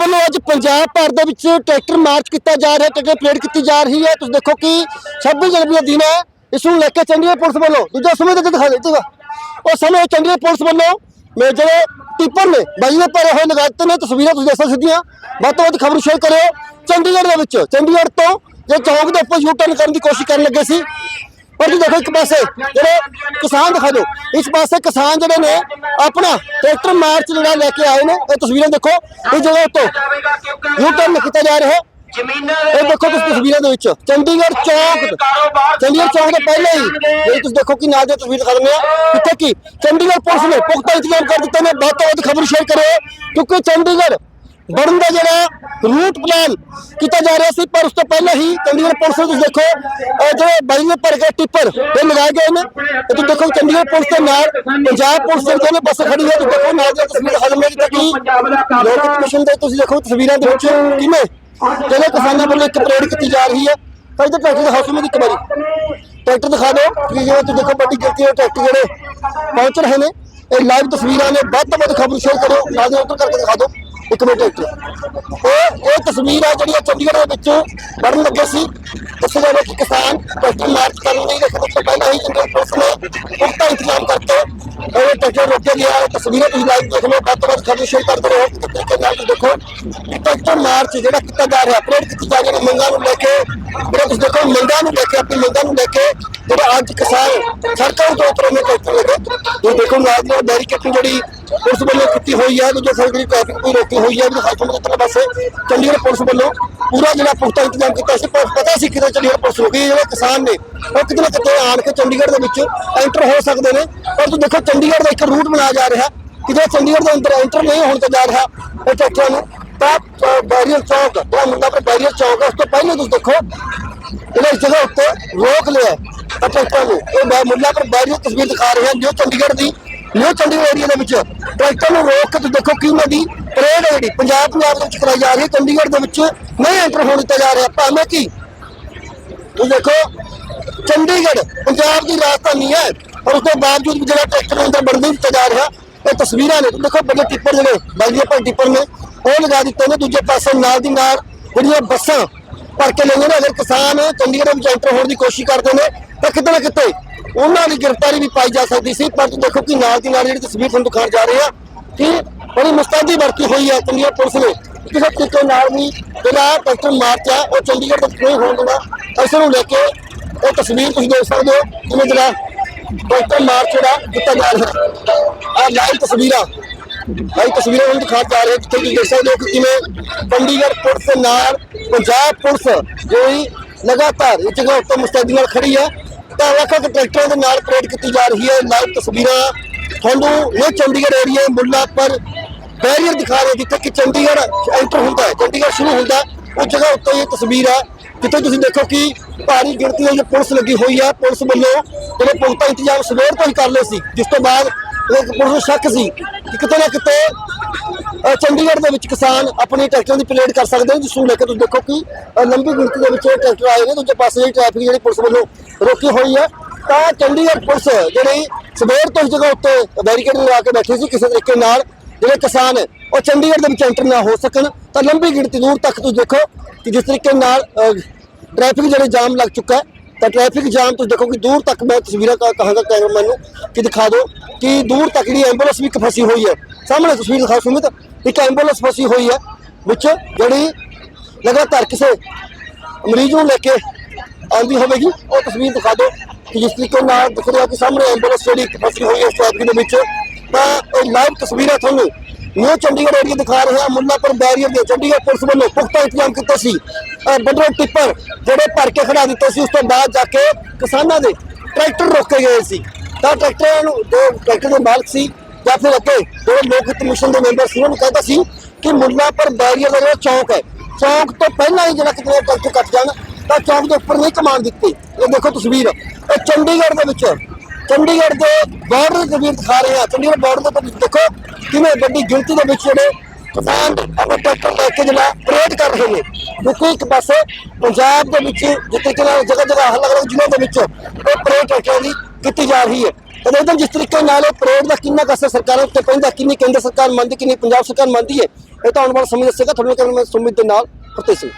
ਵੱਲੋਂ ਅੱਜ ਪੰਜਾਬ ਭਰ ਦੇ ਵਿੱਚ ਟਰੈਕਟਰ ਮਾਰਚ ਕੀਤਾ ਜਾ ਰਿਹਾ, ਟਰੈਕਟਰ ਪਰੇਡ ਕੀਤੀ ਜਾ ਰਹੀ ਹੈ। ਤੁਸੀਂ ਦੇਖੋ ਕਿ 26 ਜਨਵਰੀ ਦਾ ਦਿਨ ਹੈ, ਇਸ ਨੂੰ ਲੈ ਕੇ ਚੰਡੀਗੜ੍ਹ ਪੁਲਿਸ ਵੱਲੋਂ ਦੂਜਾ ਸਮੇਂ ਤੇ ਦਿਖਾ ਦਿੱਤੇਗਾ ਉਹ ਸਮੇਂ ਚੰਡੀਗੜ੍ਹ ਪੁਲਿਸ ਵੱਲੋਂ ਮੇ ਜਿਹੜੇ ਟਿੱਪਰ ਨੇ ਬਾਈ ਦੇ ਭਰੇ ਹੋਏ ਲਗਾਤੇ ਨੇ ਤਸਵੀਰਾਂ ਤੁਸੀਂ ਦੇਖ ਸਕਦੇ ਸਿੱਧੀਆਂ ਵੱਧ ਤੋਂ ਵੱਧ ਖਬਰ ਸ਼ੇਅਰ ਕਰਿਓ। ਚੰਡੀਗੜ੍ਹ ਦੇ ਵਿੱਚ, ਚੰਡੀਗੜ੍ਹ ਤੋਂ ਜੇ ਚੌਂਕ ਦੇ ਉੱਪਰ ਯੂ ਟਰਨ ਕਰਨ ਦੀ ਕੋਸ਼ਿਸ਼ ਕਰਨ ਲੱਗੇ ਸੀ ਪਰ ਤੁਸੀਂ ਦੇਖੋ ਇੱਕ ਪਾਸੇ, ਜਿਹੜੇ ਕਿਸਾਨ ਦਿਖਾ ਦਿਓ। ਇਸ ਪਾਸੇ ਕਿਸਾਨ ਜਿਹੜੇ ਨੇ, ਆਪਣਾ ਟਰੈਕਟਰ ਮਾਰਚ ਜਿਹੜਾ ਲੈ ਕੇ ਆਏ ਨੇ, ਇਹ ਤਸਵੀਰਾਂ ਦੇਖੋ। ਇਸ ਜਗ੍ਹਾ ਉੱਤੋਂ ਯੂ ਟਰਨ ਕੀਤਾ ਜਾ ਰਿਹਾ। ਹੈ ਇਹ ਦੇਖੋ ਤੁਸੀਂ ਤਸਵੀਰਾਂ ਦੇ ਵਿੱਚ। ਚੰਡੀਗੜ੍ਹ ਚੌਕ ਚੰਡੀਗੜ੍ਹ ਚੌਕ ਦੇ ਪਹਿਲੇ ਹੀ ਜਿਹੜੀ ਤੁਸੀਂ ਦੇਖੋ ਕਿ ਨਾਲ ਦੀ ਤਸਵੀਰ ਦਿਖਾ ਦਿੰਦੇ ਆ, ਕਿੱਥੇ ਕੀ? ਚੰਡੀਗੜ੍ਹ ਪੁਲਿਸ ਨੇ ਪੁਖਤਾ ਇੰਤਜ਼ਾਮ ਕਰ ਦਿੱਤੇ ਨੇ। ਵੱਧ ਤੋਂ ਵੱਧ ਖਬਰ ਸ਼ੇਅਰ ਕਰਿਓ। ਕਿਉਂਕਿ ਚੰਡੀਗੜ੍ਹ ਬਣਨ ਦਾ ਜਿਹੜਾ ਰੂਟ ਪਲਾਨ ਕੀਤਾ ਜਾ ਰਿਹਾ ਸੀ, ਪਰ ਉਸ ਤੋਂ ਪਹਿਲਾਂ ਹੀ ਚੰਡੀਗੜ੍ਹ ਪੁਲਿਸ ਨੂੰ ਤੁਸੀਂ ਦੇਖੋ ਜਿਹੜੇ ਬਾਈ ਨੇ ਭਰ ਕੇ ਟਿੱਪਰ ਇਹ ਲਗਾਏ ਗਏ ਨੇ। ਤੁਸੀਂ ਦੇਖੋ, ਚੰਡੀਗੜ੍ਹ ਪੁਲਿਸ ਦੇ ਨਾਲ, ਪੰਜਾਬ ਪੁਲਿਸ ਦੇ ਦੋਨੇ ਬੱਸ ਖੜੀ ਹੈ। ਤੁਸੀਂ ਦੇਖੋ, ਨਾਲ ਦੀ ਤਸਵੀਰ ਦਿਖਾ ਦਿੰਦੇ ਆ ਕਿ ਲੋਕ ਕਮਿਸ਼ਨ ਦੇ ਤੁਸੀਂ ਦੇਖੋ, ਤਸਵੀਰਾਂ ਦੇ ਵਿੱਚ ਕਿਵੇਂ ਜਿਹੜੇ ਕਿਸਾਨਾਂ ਵੱਲੋਂ ਇੱਕ ਪਰੇਡ ਕੀਤੀ ਜਾ ਰਹੀ ਹੈ। ਤਾਂ ਇਹਦੇ ਟਰੈਕਟਰ ਦੇ ਹਾਊਸ ਵਿੱਚ ਇੱਕ ਵਾਰੀ। ਟਰੈਕਟਰ ਦਿਖਾ ਦਿਓ, ਕਿ ਜਿਵੇਂ ਤੁਸੀਂ ਦੇਖੋ, ਵੱਡੀ ਗਿਣਤੀ ਦੇ ਟਰੈਕਟਰ ਜਿਹੜੇ ਪਹੁੰਚ ਰਹੇ ਨੇ। ਇਹ ਲਾਈਵ ਤਸਵੀਰਾਂ ਨੇ, ਵੱਧ ਤੋਂ ਵੱਧ ਖਬਰ ਸ਼ੇਅਰ ਕਰੋ ਨਾਲ ਦੇ ਉੱਤਰ ਕਰਕੇ ਦਿਖਾ ਦਿਓ। ਇੱਕ ਮਿੰਟ ਟਰੈਕਟਰ ਇਹ ਇਹ ਤਸਵੀਰ ਆ ਜਿਹੜੀ ਚੰਡੀਗੜ੍ਹ ਦੇ ਵਿੱਚ ਬਣਨ ਲੱਗੇ ਸੀ। ਦੱਸਿਆ ਜਾ ਕਿ ਕਿਸਾਨ ਟਰੈਕਟਰ ਮਾਰਚ ਕਰਨ ਲਈ ਰੱਖਣ ਤੋਂ ਪਹਿਲਾਂ ਹੀ ਚੰਡੀਗੜ੍ਹ ਪੁਲਿਸ ਨੇ ਪੁਖਤਾ ਇੰਤਜ਼ਾਮ ਕਰਕੇ ਇਹ ਟਰੈਕਟਰ ਰੋਕਿਆ ਗਿਆ। ਤਸਵੀਰਾਂ ਤੁਸੀਂ ਲਾਈਵ ਦੇਖ ਲਓ। ਵੱਧ ਤੋਂ ਵੱਧ ਖਬਰ ਸ਼ੇਅਰ ਕਰਦੇ ਰਹੋ ਕਿਸ ਤਰੀਕੇ ਨਾਲ ਤੁਸੀਂ ਦੇਖੋ ਟਰੈਕਟਰ ਮਾਰਚ ਜਿਹੜਾ ਕੀਤਾ ਜਾ ਰਿਹਾ ਪਰੇਡ ਕੀਤਾ ਜਾ ਰਿਹਾ ਮੰਗਾਂ ਨੂੰ ਲੈ ਕੇ। ਜਿਹੜਾ ਤੁਸੀਂ ਦੇਖੋ, ਮੰਗਾਂ ਨੂੰ ਲੈ ਕੇ, ਆਪਣੀ ਮੰਗਾਂ ਨੂੰ ਲੈ ਕੇ ਜਿਹੜਾ ਅੱਜ ਕਿਸਾਨ ਸੜਕਾਂ ਤੋਂ ਉਤਰੇ ਨੇ ਟਰੈਕਟਰ ਲੈ ਕੇ ਇਹ ਦੇਖੋ, ਨਾਲ ਦੀ ਬੈਰੀਕੇਟਿੰਗ ਜਿਹੜੀ ਪੁਲਿਸ ਵੱਲੋਂ ਕੀਤੀ ਹੋਈ ਹੈ ਦੂਜੇ ਸਾਈਡ ਟ੍ਰੈਫਿਕ ਵੀ ਰੋਕੀ ਹੋਈ ਹੈ ਵੀ ਹਾਕਮ ਦੇ ਤਰਫ ਪਾਸੇ ਚੰਡੀਗੜ੍ਹ ਪੁਲਿਸ ਵੱਲੋਂ ਪੂਰਾ ਜਿਹੜਾ ਪੁਖਤਾ ਇੰਤਜ਼ਾਮ ਕੀਤਾ ਸੀ, ਪਰ ਪਤਾ ਸੀ ਕਿਤੇ ਚੰਡੀਗੜ੍ਹ ਪੁਲਿਸ ਨੂੰ ਜਿਹੜੇ ਕਿਸਾਨ ਨੇ, ਉਹ ਕਿਤੇ ਨਾ ਕਿਤੇ ਆਣ ਕੇ ਚੰਡੀਗੜ੍ਹ ਦੇ ਵਿੱਚ ਐਂਟਰ ਹੋ ਸਕਦੇ ਨੇ। ਪਰ ਤੁਸੀਂ ਦੇਖੋ, ਚੰਡੀਗੜ੍ਹ ਦਾ ਇੱਕ ਰੂਟ ਬਣਾਇਆ ਜਾ ਰਿਹਾ ਕਿ ਚੰਡੀਗੜ੍ਹ ਦੇ ਅੰਦਰ ਐਂਟਰ ਨਹੀਂ ਹੋਣ ਤੇ ਜਾ ਰਿਹਾ ਇਹ ਟਰੈਕਟਰਾਂ ਨੂੰ। ਤਾਂ ਬੈਰੀਅਰ ਚੌਕ, ਜਿਹੜਾ ਮੁੰਡਾ ਪਰ ਬੈਰੀਅਰ ਚੌਕ ਹੈ ਉਸ ਤੋਂ ਪਹਿਲੇ ਤੁਸੀਂ ਦੇਖੋ, ਇਹਨੇ ਜਗ੍ਹਾ ਉੱਤੇ ਰੋਕ ਲਿਆ ਤਾਂ ਟਰੈਕਟਰਾਂ ਨੂੰ। ਇਹ ਮੈਂ ਮੁੱਲਾ ਪਰ ਬੈਰੀਅਰ ਤਸਵੀਰ ਦਿਖਾ ਰਹੇ ਹਾਂ ਜੋ ਚੰਡੀਗੜ੍ਹ ਦੀ ਨਿਊ ਚੰਡੀਗੜ੍ਹ ਏਰੀਆ ਦੇ ਵਿੱਚ। ਟਰੈਕਟਰ ਨੂੰ ਰੋਕ ਕੇ ਤੁਸੀਂ ਦੇਖੋ ਕਿ ਉਹਨਾਂ ਦੀ ਪਰੇਡ ਹੈ ਜਿਹੜੀ। ਪੰਜਾਬ ਪੰਜਾਬ ਦੇ ਵਿੱਚ ਕਰਾਈ ਜਾ ਰਹੀ ਹੈ, ਚੰਡੀਗੜ੍ਹ ਦੇ ਵਿੱਚ ਨਹੀਂ ਐਂਟਰ ਹੋਣ ਦਿੱਤਾ ਜਾ ਰਿਹਾ। ਭਾਵੇਂ ਕਿ ਤੁਸੀਂ ਦੇਖੋ, ਚੰਡੀਗੜ੍ਹ ਪੰਜਾਬ ਦੀ ਰਾਜਧਾਨੀ ਹੈ ਪਰ ਉਸ ਤੋਂ ਬਾਵਜੂਦ ਵੀ ਜਿਹੜਾ ਟਰੈਕਟਰ ਦੇ ਅੰਦਰ ਬਣਦੀ ਦਿੱਤਾ ਜਾ ਰਿਹਾ, ਇਹ ਤਸਵੀਰਾਂ ਨੇ। ਦੇਖੋ, ਵੱਡੇ ਟਿੱਪਰ ਜਿਹੜੇ ਬਾਈਆਂ ਭਾਈ ਟਿੱਪਰ ਨੇ, ਉਹ ਲਗਾ ਦਿੱਤੇ ਨੇ। ਦੂਜੇ ਪਾਸੇ ਨਾਲ ਦੀ ਨਾਲ ਜਿਹੜੀਆਂ ਬੱਸਾਂ ਭਰ ਕੇ ਲੈਂਦੇ ਨੇ, ਅਗਰ ਕਿਸਾਨ ਚੰਡੀਗੜ੍ਹ ਵਿੱਚ ਐਂਟਰ ਹੋਣ ਦੀ ਕੋਸ਼ਿਸ਼ ਕਰਦੇ ਨੇ, ਤਾਂ ਕਿਤੇ ਨਾ ਕਿਤੇ ਉਹਨਾਂ ਦੀ ਗ੍ਰਿਫਤਾਰੀ ਵੀ ਪਾਈ ਜਾ ਸਕਦੀ ਸੀ, ਪਰ ਦੇਖੋ ਕਿ ਨਾਲ ਦੀ ਨਾਲ ਜਿਹੜੀ ਤਸਵੀਰ ਤੁਹਾਨੂੰ ਦਿਖਾਉਣ ਜਾ ਰਹੇ ਆ ਕਿ ਬੜੀ ਮੁਸਤੈਦੀ ਵਰਤੀ ਹੋਈ ਹੈ ਚੰਡੀਗੜ੍ਹ ਪੁਲਿਸ ਨੇ। ਕਿਸੇ ਤਰੀਕੇ ਨਾਲ ਵੀ ਜਿਹੜਾ ਟਰੈਕਟਰ ਮਾਰਚ ਹੈ, ਉਹ ਚੰਡੀਗੜ੍ਹ ਤੱਕ ਨਹੀਂ ਹੋਣ ਦੇਣਾ। ਇਸ ਨੂੰ ਲੈ ਕੇ ਉਹ ਤਸਵੀਰ ਤੁਸੀਂ ਦੇਖ ਸਕਦੇ ਹੋ ਕਿਵੇਂ ਜਿਹੜਾ ਟਰੈਕਟਰ ਮਾਰਚ ਜਿਹੜਾ ਕੀਤਾ ਜਾ ਰਿਹਾ। ਆ ਲਾਈਵ ਤਸਵੀਰਾਂ ਲਾਈਵ ਤਸਵੀਰਾਂ ਨੂੰ ਦਿਖਾ ਜਾ ਰਹੇ ਜਿੱਥੇ ਤੁਸੀਂ ਦੇਖ ਸਕਦੇ ਹੋ ਕਿ ਕਿਵੇਂ ਚੰਡੀਗੜ੍ਹ ਪੁਲਿਸ ਨਾਲ ਪੰਜਾਬ ਪੁਲਿਸ ਜੋ ਜਿਹੜੀ ਲਗਾਤਾਰ ਇਹ ਜਗ੍ਹਾ ਉੱਤੇ ਮੁਸਤੈਦੀ ਨਾਲ ਖੜੀ ਹੈ। ਤਾਂ ਵੱਖ ਵੱਖ ਟਰੈਕਟਰਾਂ ਦੇ ਨਾਲ ਪਰੇਡ ਕੀਤੀ ਜਾ ਰਹੀ ਹੈ। ਲਾਈਵ ਤਸਵੀਰਾਂ ਤੁਹਾਨੂੰ ਇਹ ਚੰਡੀਗੜ੍ਹ ਏਰੀਆ ਮੁੱਲਾ ਪਰ ਬੈਰੀਅਰ ਦਿਖਾ ਰਹੇ ਜਿੱਥੇ ਕਿ ਚੰਡੀਗੜ੍ਹ ਐਂਟਰ ਹੁੰਦਾ ਹੈ। ਚੰਡੀਗੜ੍ਹ ਸ਼ੁਰੂ ਹੁੰਦਾ ਹੈ, ਉਹ ਜਗ੍ਹਾ ਉੱਤੇ ਇਹ ਤਸਵੀਰ ਹੈ ਜਿੱਥੇ ਤੁਸੀਂ ਦੇਖੋ ਕਿ ਭਾਰੀ ਗਿਣਤੀ ਦੇ ਵਿੱਚ ਪੁਲਿਸ ਲੱਗੀ ਹੋਈ ਹੈ ਪੁਲਿਸ ਵੱਲੋਂ ਜਿਹੜੇ ਪੁਖਤਾ ਇੰਤਜ਼ਾਮ ਸਵੇਰ ਤੋਂ ਹੀ ਕਰ ਲਏ ਸੀ ਜਿਸ ਤੋਂ ਬਾਅਦ ਇਹ ਪੁਲਿਸ ਨੂੰ ਸ਼ੱਕ ਸੀ ਕਿ ਕਿਤੇ ਨਾ ਕਿਤੇ ਚੰਡੀਗੜ੍ਹ ਦੇ ਵਿੱਚ ਕਿਸਾਨ ਆਪਣੀ ਟਰੈਕਟਰਾਂ ਦੀ ਪਲੇਟ ਕਰ ਸਕਦੇ ਨੇ ਜਿਸ ਨੂੰ ਲੈ ਕੇ ਤੁਸੀਂ ਦੇਖੋ ਕਿ ਲੰਬੀ ਗਿਣਤੀ ਦੇ ਵਿੱਚ ਟਰੈਕਟਰ ਆਏ ਨੇ, ਦੂਜੇ ਪਾਸੇ ਜਿਹੜੀ ਟ੍ਰੈਫਿਕ ਜਿਹੜੀ ਪੁਲਿਸ ਵੱਲੋਂ ਰੋਕੀ ਹੋਈ ਹੈ ਤਾਂ ਚੰਡੀਗੜ੍ਹ ਪੁਲਿਸ ਜਿਹੜੀ ਸਵੇਰ ਤੋਂ ਇਸ ਜਗ੍ਹਾ ਉੱਤੇ ਬੈਰੀਕੇਡ ਲਗਾ ਕੇ ਬੈਠੀ ਸੀ ਕਿਸੇ ਤਰੀਕੇ ਨਾਲ, ਜਿਹੜੇ ਕਿਸਾਨ ਉਹ ਚੰਡੀਗੜ੍ਹ ਦੇ ਵਿੱਚ ਐਂਟਰ ਨਾ ਹੋ ਸਕਣ, ਤਾਂ ਲੰਬੀ ਗਿਣਤੀ ਦੂਰ ਤੱਕ ਤੁਸੀਂ ਦੇਖੋ ਕਿ ਜਿਸ ਤਰੀਕੇ ਨਾਲ ਟ੍ਰੈਫਿਕ ਜਿਹੜੇ ਜਾਮ ਲੱਗ ਚੁੱਕਾ ਹੈ, ਤਾਂ ਟ੍ਰੈਫਿਕ ਜਾਮ ਤੁਸੀਂ ਦੇਖੋ ਕਿ ਦੂਰ ਤੱਕ ਮੈਂ ਤਸਵੀਰਾਂ ਕਾ ਕਹਾਂਗਾ ਕੈਮਰਾਮੈਨ ਨੂੰ ਕਿ ਦਿਖਾ ਦਿਓ ਕਿ ਦੂਰ ਤੱਕ ਜਿਹੜੀ ਐਂਬੂਲੈਂਸ ਵੀ ਇੱਕ ਫਸੀ ਹੋਈ ਹੈ। ਸਾਹਮਣੇ ਤਸਵੀਰ ਦਿਖਾਓ ਸੁਮਿਤ, ਇੱਕ ਐਂਬੂਲੈਂਸ ਫਸੀ ਹੋਈ ਹੈ, ਵਿੱਚ ਜਿਹੜੀ ਲਗਾਤਾਰ ਕਿਸੇ ਮਰੀਜ਼ ਨੂੰ ਲੈ ਕੇ ਆਉਂਦੀ ਹੋਵੇਗੀ। ਉਹ ਤਸਵੀਰ ਦਿਖਾ ਦਿਓ ਕਿ ਜਿਸ ਤਰੀਕੇ ਨਾਲ ਦਿਖ ਰਿਹਾ ਕਿ ਸਾਹਮਣੇ ਐਂਬੂਲੈਂਸ ਜਿਹੜੀ ਫਸੀ ਹੋਈ ਹੈ ਟ੍ਰੈਫਿਕ ਦੇ ਵਿੱਚ। ਤਾਂ ਇਹ ਲਾਈਵ ਤਸਵੀਰਾਂ ਤੁਹਾਨੂੰ ਨਿਊ ਚੰਡੀਗੜ੍ਹ ਏਰੀਆ ਦਿਖਾ ਰਹੇ ਹਾਂ, ਮੁੱਲਾਪੁਰ ਬੈਰੀਅਰ ਦੇ ਚੰਡੀਗੜ੍ਹ ਪੁਲਿਸ ਵੱਲੋਂ ਪੁਖਤਾ ਇੰਤਜ਼ਾਮ ਕੀਤਾ ਸੀ। ਬੱਡਰੋ ਟਿੱਪਰ ਜਿਹੜੇ ਭਰ ਕੇ ਖੜਾ ਦਿੱਤੇ ਸੀ, ਉਸ ਤੋਂ ਬਾਅਦ ਜਾ ਕੇ ਕਿਸਾਨਾਂ ਦੇ ਟਰੈਕਟਰ ਰੋਕੇ ਗਏ ਸੀ। ਤਾਂ ਟਰੈਕਟਰਾਂ ਨੂੰ ਜੋ ਟਰੈਕਟਰ ਦੇ ਮਾਲਕ ਸੀ ਜਾਂ ਫਿਰ ਅੱਗੇ ਜਿਹੜੇ ਲੋਕ ਹਿੱਤ ਮਿਸ਼ਨ ਦੇ ਮੈਂਬਰ ਸੀ, ਉਹਨਾਂ ਨੂੰ ਕਹਿੰਦਾ ਸੀ ਕਿ ਮੁੱਲਾਪੁਰ ਬੈਰੀਅਰ ਦਾ ਜਿਹੜਾ ਚੌਂਕ ਹੈ, ਚੌਂਕ ਤੋਂ ਪਹਿਲਾਂ ਹੀ ਜਿਹੜਾ ਕਿਤੇ ਟਰੱਕ ਕੱਟ ਜਾਣ, ਤਾਂ ਚੌਂਕ ਦੇ ਉੱਪਰ ਨਹੀਂ ਕਮਾਨ ਦਿੱਤੀ। ਇਹ ਦੇਖੋ ਤਸਵੀਰ, ਇਹ ਚੰਡੀਗੜ੍ਹ ਦੇ ਵਿੱਚ, ਚੰਡੀਗੜ੍ਹ ਦੇ ਬਾਰਡਰ ਦੀ ਤਸਵੀਰ ਦਿਖਾ ਰਹੇ ਹਾਂ। ਚੰਡੀਗੜ੍ਹ ਬਾਰਡਰ ਦੇ ਉੱਪਰ ਦੇਖੋ ਕਿਵੇਂ ਵੱਡੀ ਗਿਣਤੀ ਦੇ ਵਿੱਚ ਜਿਹੜੇ ਕਿਸਾਨ ਆਪਣੇ ਟਰੈਕਟਰ ਲੈ ਕੇ ਜਿਹੜਾ ਪਰੇਡ ਕਰ ਰਹੇ ਨੇ। ਕਿਉਂਕਿ ਇੱਕ ਪਾਸੇ ਪੰਜਾਬ ਦੇ ਵਿੱਚ ਜਿੱਥੇ ਕਿ ਜਗ੍ਹਾ ਜਗ੍ਹਾ ਅਲੱਗ-ਅਲੱਗ ਜ਼ਿਲ੍ਹਿਆਂ ਦੇ ਵਿੱਚ ਇਹ ਪਰੇਡ ਟਰੈਕਟਰਾਂ ਦੀ ਕੀਤੀ ਜਾ ਰਹੀ ਹੈ। ਤੇ ਇਹਦੇ ਜਿਸ ਤਰੀਕੇ ਨਾਲ ਇਹ ਪਰੇਡ ਦਾ ਕਿੰਨਾ ਕਸਰ ਸਰਕਾਰਾਂ ਉੱਤੇ ਪੈਂਦਾ, ਕਿੰਨੀ ਕੇਂਦਰ ਸਰਕਾਰ ਮੰਨਦੀ, ਕਿੰਨੀ ਪੰਜਾਬ ਸਰਕਾਰ ਮੰਨਦੀ ਹੈ, ਇਹ ਤਾਂ ਆਉਣ ਵਾਲਾ ਸਮੇਂ ਦੱਸੇਗਾ, ਤੁਹਾਨੂੰ ਕੈਮਰਾਮੈਨ ਸੁਮਿਤ ਦੇ ਨਾਲ ਫਤਿਹ ਸਿੰਘ।